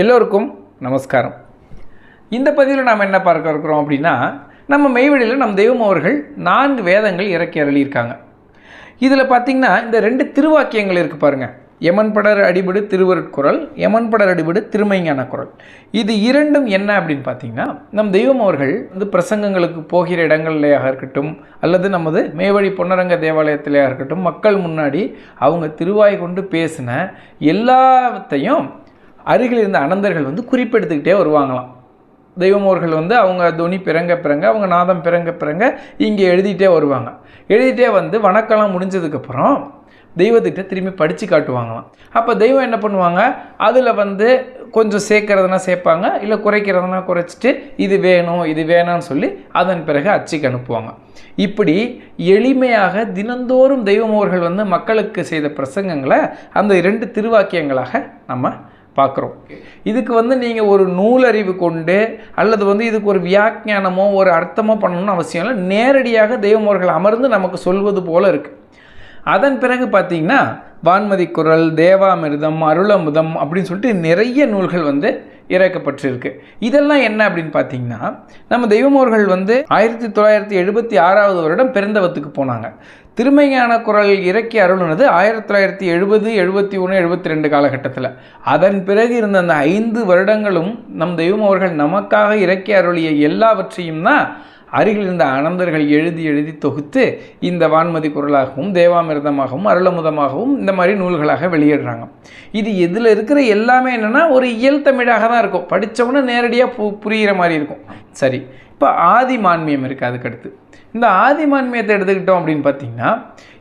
எல்லோருக்கும் நமஸ்காரம். இந்த பதிவில் நாம் என்ன பார்க்க இருக்கிறோம் அப்படின்னா நம்ம மெய்வெளியில் நம் தெய்வம் அவர்கள் நான்கு வேதங்கள் இறக்கி அருளியிருக்காங்க. இதில் பார்த்திங்கன்னா இந்த ரெண்டு திருவாக்கியங்கள் இருக்குது பாருங்கள் யமன் படர் அடிபடு திருவருட்குரல் யமன் படர் அடிபடு திருமைஞான குரல். இது இரண்டும் என்ன அப்படின்னு பார்த்தீங்கன்னா நம் தெய்வம் அவர்கள் வந்து பிரசங்கங்களுக்கு போகிற இடங்கள்லையாக இருக்கட்டும் அல்லது நமது மேவழி பொன்னரங்க தேவாலயத்திலேயாக இருக்கட்டும் மக்கள் முன்னாடி அவங்க திருவாய் கொண்டு பேசின எல்லாத்தையும் அருகில் இருந்த அனந்தர்கள் வந்து குறிப்பெடுத்துக்கிட்டே வருவாங்களாம். தெய்வமோர்கள் வந்து அவங்க துணி பிறங்க பிறங்க அவங்க நாதம் பிறங்க பிறங்க இங்கே எழுதிட்டே வருவாங்க. எழுதிட்டே வந்து வணக்கம்லாம் முடிஞ்சதுக்கப்புறம் தெய்வத்திட்ட திரும்பி படித்து காட்டுவாங்களாம். அப்போ தெய்வம் என்ன பண்ணுவாங்க? அதில் வந்து கொஞ்சம் சேர்க்கறதுனா சேர்ப்பாங்க இல்லை குறைக்கிறதுனா குறைச்சிட்டு இது வேணும் இது வேணாம்னு சொல்லி அதன் பிறகு அச்சுக்கு அனுப்புவாங்க. இப்படி எளிமையாக தினந்தோறும் தெய்வமோர்கள் வந்து மக்களுக்கு செய்த பிரசங்கங்களை அந்த இரண்டு திருவாக்கியங்களாக நம்ம பார்க்குறோம். இதுக்கு வந்து நீங்கள் ஒரு நூலறிவு கொண்டு அல்லது வந்து இதுக்கு ஒரு வியாக்கியானமோ ஒரு அர்த்தமோ பண்ணணும்னு அவசியம் இல்லை. நேரடியாக தெய்வமோர்கள் அமர்ந்து நமக்கு சொல்வது போல இருக்குது அதன் பிறகு பார்த்தீங்கன்னா வான்மதி குரல் தேவாமிர்தம் அருளமுதம் அப்படின்னு சொல்லிட்டு நிறைய நூல்கள் வந்து இறக்கப்பட்டிருக்கு. இதெல்லாம் என்ன அப்படின்னு பார்த்தீங்கன்னா நம்ம தெய்வமோர்கள் வந்து ஆயிரத்தி தொள்ளாயிரத்தி எழுபத்தி ஆறாவது வருடம் பிறந்தவத்துக்கு போனாங்க. திருமையான குரல் இறக்கி அருளுனது ஆயிரத்தி தொள்ளாயிரத்தி எழுபது எழுபத்தி ஒன்று எழுபத்தி ரெண்டு காலகட்டத்தில். அதன் பிறகு இருந்த அந்த ஐந்து வருடங்களும் நம் தெய்வம் அவர்கள் நமக்காக இறக்கி அருளிய எல்லாவற்றையும் தான் அருகில் இருந்த அனந்தர்கள் எழுதி எழுதி தொகுத்து இந்த வான்மதி குரலாகவும் தேவாமிர்தமாகவும் அருளமுதமாகவும் இந்த மாதிரி நூல்களாக வெளியிடுறாங்க. இது இதில் இருக்கிற எல்லாமே என்னென்னா ஒரு இயல் தமிழாக தான் இருக்கும். படித்தவொன்னே நேரடியாக பு புரிகிற மாதிரி இருக்கும். சரி இப்போ ஆதி மான்மியம் இருக்குது அதுக்கடுத்து. இந்த ஆதி மான்மியத்தை எடுத்துக்கிட்டோம் அப்படின்னு பார்த்தீங்கன்னா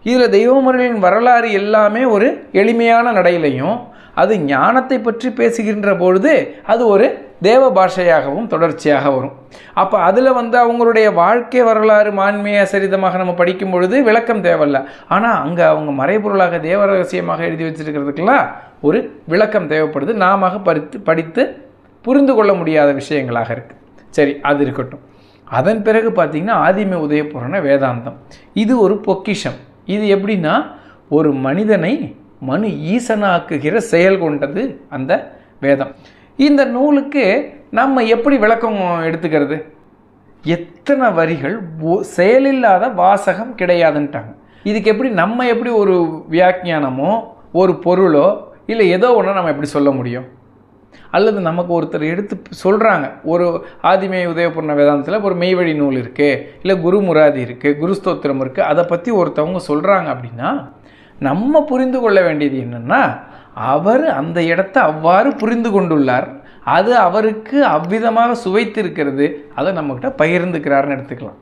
இதில் தெய்வமுறைகளின் வரலாறு எல்லாமே ஒரு எளிமையான நடையிலையும் அது ஞானத்தை பற்றி பேசுகின்ற பொழுது அது ஒரு தேவ பாஷையாகவும் தொடர்ச்சியாக வரும். அப்போ அதில் வந்து அவங்களுடைய வாழ்க்கை வரலாறு மான்மிய சரிதமாக நம்ம படிக்கும் பொழுது விளக்கம் தேவையில்ல. ஆனால் அங்கே அவங்க மறைபொருளாக தேவ ரகசியமாக எழுதி வச்சிருக்கிறதுக்கெல்லாம் ஒரு விளக்கம் தேவைப்படுது. நாம படித்து படித்து புரிந்து கொள்ள முடியாத விஷயங்களாக இருக்குது சரி அது இருக்கட்டும். அதன் பிறகு பார்த்திங்கன்னா ஆதிம உதயபுராண வேதாந்தம். இது ஒரு பொக்கிஷம். இது எப்படின்னா ஒரு மனிதனை மனு ஈசனாக்குகிற செயல் கொண்டது அந்த வேதம். இந்த நூலுக்கு நம்ம எப்படி விளக்கம் எடுத்துக்கிறது? எத்தனை வரிகள் ஒ- செயலில்லாத வாசகம் கிடையாதுன்ட்டாங்க. இதுக்கு எப்படி நம்ம எப்படி ஒரு வியாக்கியானமோ ஒரு பொருளோ இல்லை ஏதோ ஒன்று நம்ம எப்படி சொல்ல முடியும்? அல்லது நமக்கு ஒருத்தர் எடுத்து சொல்கிறாங்க ஒரு ஆதிமே உதயபூர்ண வேதாந்தத்தில் ஒரு மெய்வழி நூல் இருக்குது இல்லை குருமுராதி இருக்குது குரு ஸ்தோத்திரம் இருக்குது அதை பற்றி ஒருத்தவங்க சொல்கிறாங்க அப்படின்னா நம்ம புரிந்து கொள்ள வேண்டியது என்னென்னா அவர் அந்த இடத்த அவ்வாறு புரிந்து கொண்டுள்ளார். அது அவருக்கு அவ்விதமாக சுவைத்திருக்கிறது. அதை நம்மக்கிட்ட பகிர்ந்துக்கிறாருன்னு எடுத்துக்கலாம்.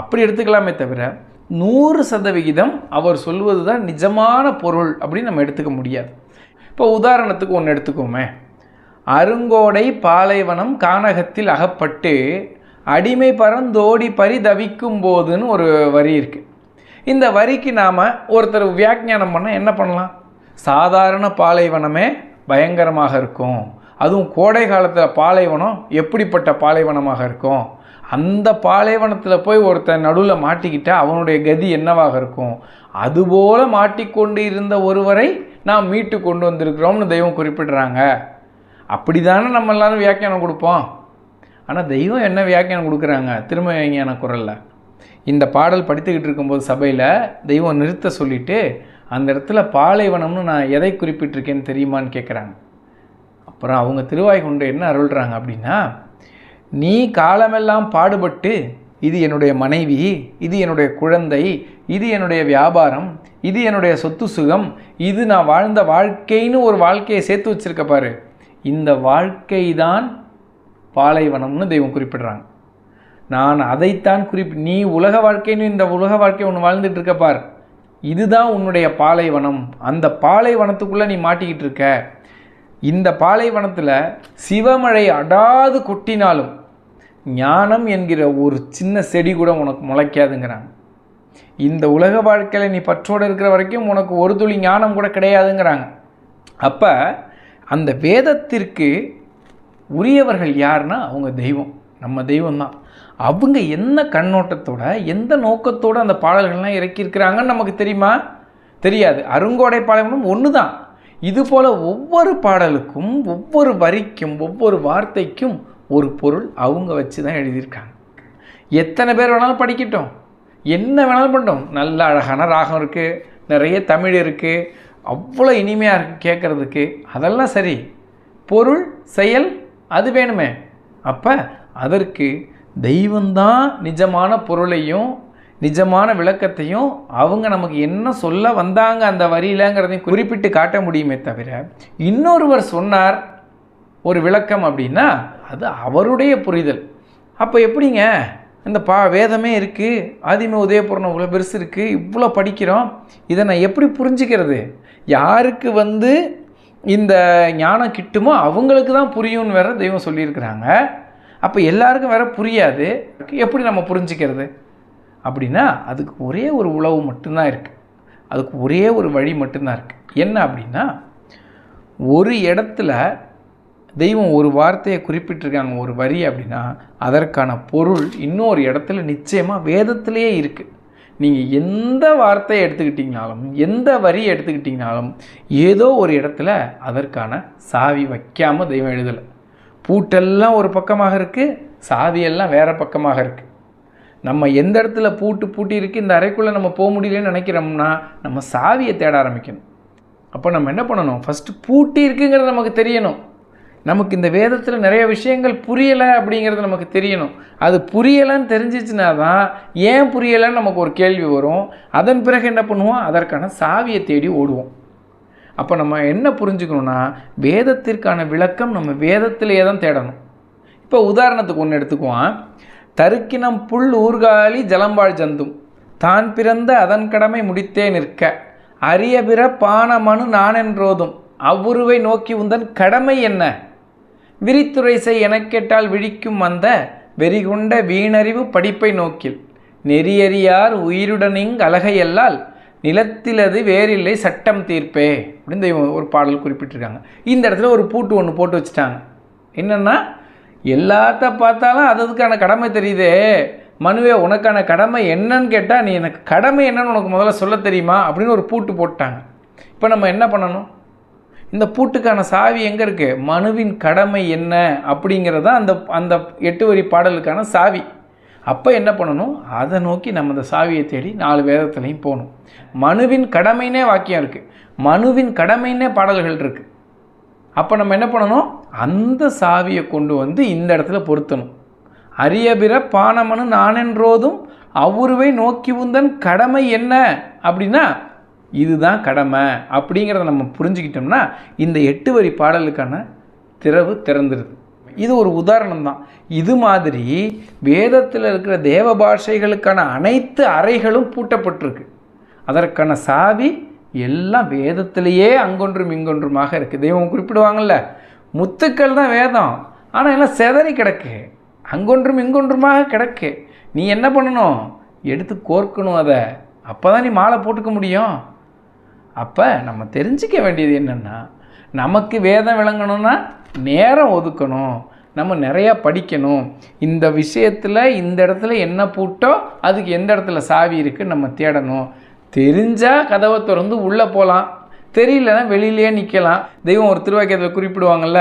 அப்படி எடுத்துக்கலாமே தவிர நூறு சதவிகிதம் அவர் சொல்வது தான் நிஜமான பொருள் அப்படின்னு நம்ம எடுத்துக்க முடியாது. இப்போ உதாரணத்துக்கு ஒன்று எடுத்துக்கோமே. அருங்கோடை பாலைவனம் கானகத்தில் அகப்பட்டு அடிமை பறந்தோடி பரிதவிக்கும் போதுன்னு ஒரு வரி இருக்குது இந்த வரிக்கு நாம் ஒருத்தர் வியாக்கியானம் பண்ண என்ன பண்ணலாம்? சாதாரண பாலைவனமே பயங்கரமாக இருக்கும். அதுவும் கோடை காலத்தில் பாலைவனம் எப்படிப்பட்ட பாலைவனமாக இருக்கும்? அந்த பாலைவனத்தில் போய் ஒருத்தன் நடுவில் மாட்டிக்கிட்டால் அவனுடைய கதி என்னவாக இருக்கும்? அதுபோல் மாட்டிக்கொண்டு இருந்த ஒருவரை நாம் மீட்டு கொண்டு வந்திருக்கிறோம்னு தெய்வம் குறிப்பிடுறாங்க. அப்படி தானே நம்ம எல்லாரும் வியாக்கியானம் கொடுப்போம். ஆனால் தெய்வம் என்ன வியாக்கியானம் கொடுக்குறாங்க? திரும்ப விஞ்ஞான குரலில். இந்த பாடல் படித்துக்கிட்டு இருக்கும்போது சபையில் தெய்வம் நிறுத்த சொல்லிட்டு அந்த இடத்துல பாலைவனம்னு நான் எதை குறிப்பிட்டிருக்கேன்னு தெரியுமான்னு கேட்குறாங்க அப்புறம் அவங்க திருவாய் கொண்டு என்ன அருள்றாங்க அப்படின்னா நீ காலமெல்லாம் பாடுபட்டு இது என்னுடைய மனைவி இது என்னுடைய குழந்தை இது என்னுடைய வியாபாரம் இது என்னுடைய சொத்து சுகம் இது நான் வாழ்ந்த வாழ்க்கைன்னு ஒரு வாழ்க்கையை சேர்த்து வச்சிருக்க பாரு. இந்த வாழ்க்கை தான் பாலைவனம்னு தெய்வம் குறிப்பிடுறாங்க. நான் அதைத்தான் குறிப்பி நீ உலக வாழ்க்கைன்னு இந்த உலக வாழ்க்கை ஒன்று வாழ்ந்துட்டு இருக்க பார். இதுதான் உன்னுடைய பாலைவனம். அந்த பாலைவனத்துக்குள்ளே நீ மாட்டிக்கிட்டு இருக்க இந்த பாலைவனத்தில் சிவமழை அடாது கொட்டினாலும் ஞானம் என்கிற ஒரு சின்ன செடி கூட உனக்கு முளைக்காதுங்கிறாங்க இந்த உலக வாழ்க்கையில் நீ பற்றோடு இருக்கிற வரைக்கும் உனக்கு ஒரு துளி ஞானம் கூட கிடையாதுங்கிறாங்க. அப்போ அந்த வேதத்திற்கு உரியவர்கள் யாருன்னா அவங்க தெய்வம். நம்ம தெய்வம் தான் அவங்க என்ன கண்ணோட்டத்தோட எந்த நோக்கத்தோடு அந்த பாடல்கள்லாம் இறக்கியிருக்கிறாங்கன்னு நமக்கு தெரியுமா? தெரியாது. அருங்கோடை பாடல்களும் ஒன்று தான் இதுபோல் ஒவ்வொரு பாடலுக்கும் ஒவ்வொரு வரிக்கும் ஒவ்வொரு வார்த்தைக்கும் ஒரு பொருள் அவங்க வச்சு தான் எழுதியிருக்காங்க. எத்தனை பேர் வேணாலும் படிக்கட்டும். என்ன வேணாலும் பண்ணோம் நல்ல அழகான ராகம் இருக்குது நிறைய தமிழ் இருக்குது அவ்வளோ இனிமையாக இருக்குது கேட்குறதுக்கு. அதெல்லாம் சரி. பொருள் செயல் அது வேணுமே. அப்போ அதற்கு தெய்வந்தான் நிஜமான பொருளையும் நிஜமான விளக்கத்தையும் அவங்க நமக்கு என்ன சொல்ல வந்தாங்க அந்த வரியிலங்கிறதையும் குறிப்பிட்டு காட்ட முடியுமே தவிர இன்னொருவர் சொன்னார் ஒரு விளக்கம் அப்படின்னா அது அவருடைய புரிதல். அப்போ எப்படிங்க? இந்த பா வேதமே இருக்குது ஆதிம உதயபூர்ணம் இவ்வளோ பெருசு இருக்குது இவ்வளோ படிக்கிறோம் இதை நான் எப்படி புரிஞ்சுக்கிறது? யாருக்கு வந்து இந்த ஞானம் கிட்டுமோ அவங்களுக்கு தான் புரியும்னு வேற தெய்வம் சொல்லியிருக்கிறாங்க. அப்போ எல்லாருக்கும் வேற புரியாது. எப்படி நம்ம புரிஞ்சுக்கிறது? அப்படின்னா அதுக்கு ஒரே ஒரு உழவு மட்டும்தான் இருக்குது அதுக்கு ஒரே ஒரு வழி மட்டும்தான் இருக்குது என்ன அப்படின்னா ஒரு இடத்துல தெய்வம் ஒரு வார்த்தையை குறிப்பிட்டிருக்காங்க ஒரு வரி அப்படின்னா அதற்கான பொருள் இன்னொரு இடத்துல நிச்சயமாக வேதத்திலேயே இருக்குது நீங்கள் எந்த வார்த்தையை எடுத்துக்கிட்டிங்கனாலும் எந்த வரி எடுத்துக்கிட்டிங்கனாலும் ஏதோ ஒரு இடத்துல அதற்கான சாவி வைக்காமல் தெய்வம் எழுதலை. பூட்டெல்லாம் ஒரு பக்கமாக இருக்குது சாவியெல்லாம் வேறு பக்கமாக இருக்குது நம்ம எந்த இடத்துல பூட்டு பூட்டி இருக்குது இந்த அறைக்குள்ளே நம்ம போக முடியலன்னு நினைக்கிறோம்னா நம்ம சாவியை தேட ஆரம்பிக்கணும். அப்போ நம்ம என்ன பண்ணணும்? ஃபஸ்ட்டு பூட்டி இருக்குங்கிறது நமக்கு தெரியணும். நமக்கு இந்த வேதத்தில் நிறைய விஷயங்கள் புரியலை அப்படிங்கிறது நமக்கு தெரியணும். அது புரியலைன்னு தெரிஞ்சிச்சுனா தான் ஏன் புரியலைன்னு நமக்கு ஒரு கேள்வி வரும். அதன் பிறகு என்ன பண்ணுவோம்? அதற்கான சாவியை தேடி ஓடுவோம். அப்போ நம்ம என்ன புரிஞ்சுக்கணும்னா வேதத்திற்கான விளக்கம் நம்ம வேதத்திலேயே தான் தேடணும். இப்போ உதாரணத்துக்கு ஒன்று எடுத்துக்குவோம். தருக்கினம் புல் ஊர்காலி ஜலம்பாழ் ஜந்தும். தான் பிறந்த அதன் கடமை முடித்தே நிற்க. அரிய பிற பானமனு நானென்றோதும். அவ்வுருவை நோக்கி உந்தன் கடமை என்ன? விரித்துரை செய் எனக்கேட்டால் விழிக்கும் வந்த வெறிகொண்ட வீணறிவு படிப்பை நோக்கில். நெறியறியார் உயிருடனிங் அழகையல்லால் நிலத்திலது வேறில்லை சட்டம் தீர்ப்பே அப்படின்னு தெய்வம் ஒரு பாடல் குறிப்பிட்டிருக்காங்க. இந்த இடத்துல ஒரு பூட்டு ஒன்று போட்டு வச்சுட்டாங்க. என்னென்னா எல்லாத்த பார்த்தாலும் அது அதுக்கான கடமை தெரியுதே. மனுவே உனக்கான கடமை என்னன்னு கேட்டால் நீ எனக்கு கடமை என்னன்னு உனக்கு முதல்ல சொல்ல தெரியுமா? அப்படின்னு ஒரு பூட்டு போட்டாங்க. இப்போ நம்ம என்ன பண்ணணும்? இந்த பூட்டுக்கான சாவி எங்கே இருக்குது மனுவின் கடமை என்ன? அப்படிங்கிறதான் அந்த அந்த எட்டு வரி பாடலுக்கான சாவி. அப்போ என்ன பண்ணணும்? அதை நோக்கி நம்ம அந்த சாவியை தேடி நாலு வேதத்துலையும் போகணும். மனுவின் கடமைனே வாக்கியம் இருக்குது மனுவின் கடமைனே பாடல்கள் இருக்குது அப்போ நம்ம என்ன பண்ணணும்? அந்த சாவியை கொண்டு வந்து இந்த இடத்துல பொருத்தணும். அரியபிற பானமனு நானென்றோதும் அவருவை நோக்கி உந்தன் கடமை என்ன? அப்படின்னா இதுதான் கடமை அப்படிங்கிறத நம்ம புரிஞ்சுக்கிட்டோம்னா இந்த எட்டு வரி பாடலுக்கான திறவு திறந்துருது. இது ஒரு உதாரணம் தான் இது மாதிரி வேதத்தில் இருக்கிற தேவ பாஷைகளுக்கான அனைத்து அறைகளும் பூட்டப்பட்டிருக்கு. அதற்கான சாவி எல்லாம் வேதத்திலேயே அங்கொன்றும் இங்கொன்றுமாக இருக்குது தெய்வம் குறிப்பிடுவாங்கள்ல முத்துக்கள் தான் வேதம். ஆனால் எல்லாம் செதறி கிடக்கு. அங்கொன்றும் இங்கொன்றுமாக கிடக்கு. நீ என்ன பண்ணணும்? எடுத்து கோர்க்கணும் அதை. அப்போ தான் நீ மாலை போட்டுக்க முடியும். அப்போ நம்ம தெரிஞ்சிக்க வேண்டியது என்னென்னா நமக்கு வேதம் விளங்கணும்னா நேரம் ஒதுக்கணும். நம்ம நிறையா படிக்கணும். இந்த விஷயத்தில் இந்த இடத்துல என்ன பூட்டோ அதுக்கு எந்த இடத்துல சாவி இருக்குன்னு நம்ம தேடணும். தெரிஞ்சால் கதவை திறந்து உள்ளே போகலாம் தெரியலன்னா வெளியிலேயே நிற்கலாம் தெய்வம் ஒரு திருவாக்கியத்தில் குறிப்பிடுவாங்கள்ல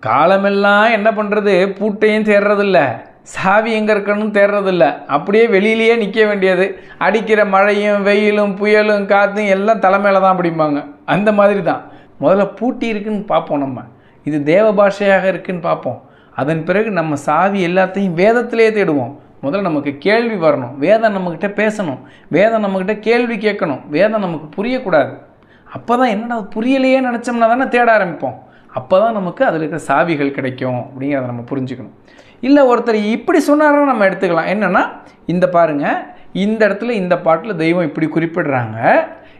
காலமெல்லாம் என்ன பண்ணுறது பூட்டையும் தேடுறதில்ல. சாவி எங்கே இருக்கணும்னு தேடுறதில்ல. அப்படியே வெளியிலேயே நிற்க வேண்டியது. அடிக்கிற மழையும் வெயிலும் புயலும் காற்றும் எல்லாம் தலைமையில் தான் அப்படிம்பாங்க. அந்த மாதிரி தான் முதல்ல பூட்டி இருக்குன்னு பார்ப்போம் நம்ம. இது தேவ பாஷையாக இருக்குன்னு பார்ப்போம். அதன் பிறகு நம்ம சாவி எல்லாத்தையும் வேதத்திலே தேடுவோம். முதல்ல நமக்கு கேள்வி வரணும். வேதம் நம்மக்கிட்ட பேசணும். வேதம் நம்மக்கிட்ட கேள்வி கேட்கணும். வேதம் நமக்கு புரியக்கூடாது. அப்போ தான் என்னடா அது புரியலையே நினச்சோம்னா தானே தேட ஆரம்பிப்போம். அப்போ தான் நமக்கு அதில் இருக்கிற சாவிகள் கிடைக்கும் அப்படிங்கிறத நம்ம புரிஞ்சுக்கணும். இல்லை ஒருத்தர் இப்படி சொன்னாருன்னா நம்ம எடுத்துக்கலாம். என்னென்னா இந்த பாருங்கள் இந்த இடத்துல இந்த பாட்டில் தெய்வம் இப்படி குறிப்பிடுறாங்க.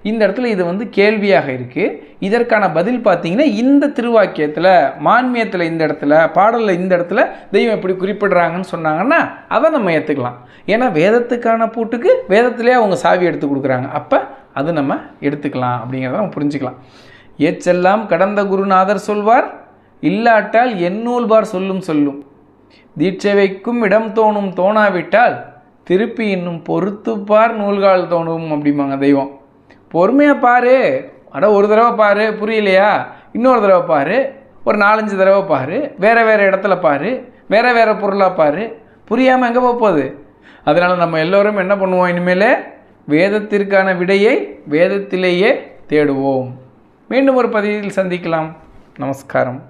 இந்த இடத்துல இது வந்து கேள்வியாக இருக்குது இதற்கான பதில் பார்த்தீங்கன்னா இந்த திருவாக்கியத்தில் மான்மியத்தில் இந்த இடத்துல பாடலில் இந்த இடத்துல தெய்வம் இப்படி குறிப்பிடுறாங்கன்னு சொன்னாங்கன்னா அதை நம்ம ஏற்றுக்கலாம் ஏன்னா வேதத்துக்கான பூட்டுக்கு வேதத்திலே அவங்க சாவி எடுத்து கொடுக்குறாங்க. அப்போ அது நம்ம எடுத்துக்கலாம் அப்படிங்கிறத நம்ம புரிஞ்சுக்கலாம். ஏச்செல்லாம் கடந்த குருநாதர் சொல்வார் இல்லாட்டால் எந்நூல்பார் சொல்லும் சொல்லும். தீட்சை வைக்கும் இடம் தோணும் தோணாவிட்டால் திருப்பி இன்னும் பொறுத்துப்பார் நூல்கால் தோணும் அப்படிம்பாங்க தெய்வம். பொறுமையாக பாரு. அட ஒரு தடவை பாரு. புரியலையா? இன்னொரு தடவை பாரு. ஒரு நாலஞ்சு தடவை பாரு. வேறு வேறு இடத்துல பாரு. வேறு வேறு பொருளாக பாரு. புரியாமல் எங்கே போக போகுது? அதனால் நம்ம எல்லோரும் என்ன பண்ணுவோம் இனிமேல்? வேதத்திற்கான விடையை வேதத்திலேயே தேடுவோம். மீண்டும் ஒரு பதிவில் சந்திக்கலாம். நமஸ்காரம்.